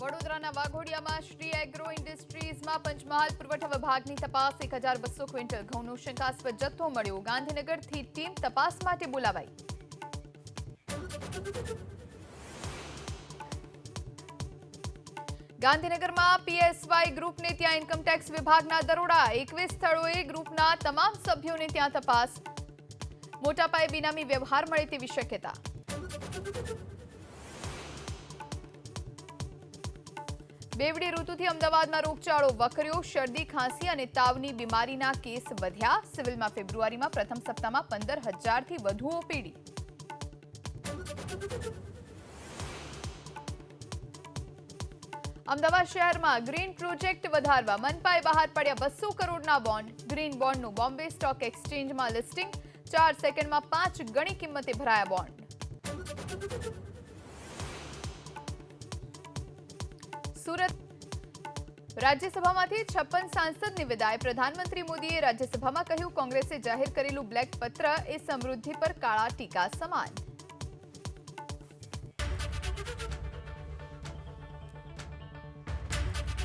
વડોદરાના વાઘોડિયામાં શ્રી એગ્રો ઇન્ડસ્ટ્રીઝમાં પંચમહાલ પુરવઠા વિભાગની તપાસ, એક હજાર બસો ક્વિન્ટલ ઘઉંનો શંકાસ્પદ જથ્થો મળ્યો. ગાંધીનગરથી ટીમ તપાસ માટે બોલાવાઈ. ગાંધીનગરમાં પીએસવાય ગ્રુપને ત્યાં ઇન્કમટેક્સ વિભાગના દરોડા. એકવીસ સ્થળોએ ગ્રુપના તમામ સભ્યોને ત્યાં તપાસ. મોટા પાયે બિનામી વ્યવહાર મળે તેવી શક્યતા. બેવડી ઋતુથી અમદાવાદમાં રોગચાળો વકર્યો, શરદી, ખાંસી અને તાવની બીમારીના કેસ વધ્યા. સિવિલમાં ફેબ્રુઆરીમાં પ્રથમ સપ્તાહમાં પંદર હજારથી વધુ ઓપીડી. અમદાવાદ શહેરમાં ગ્રીન પ્રોજેક્ટ વધારવા મનપાએ બહાર પડ્યા બસો કરોડના બોન્ડ. ગ્રીન બોન્ડનું બોમ્બે સ્ટોક એક્સચેન્જમાં લિસ્ટિંગ. ચાર સેકન્ડમાં પાંચ ગણી કિંમતે ભરાયા બોન્ડ. સુરત. રાજ્યસભામાંથી છપ્પન સાંસદની વિદાય. પ્રધાનમંત્રી મોદીએ રાજ્યસભામાં કહ્યું, કોંગ્રેસે જાહેર કરેલું બ્લેક પત્ર એ સમૃદ્ધિ પર કાળા ટીકા સમાન.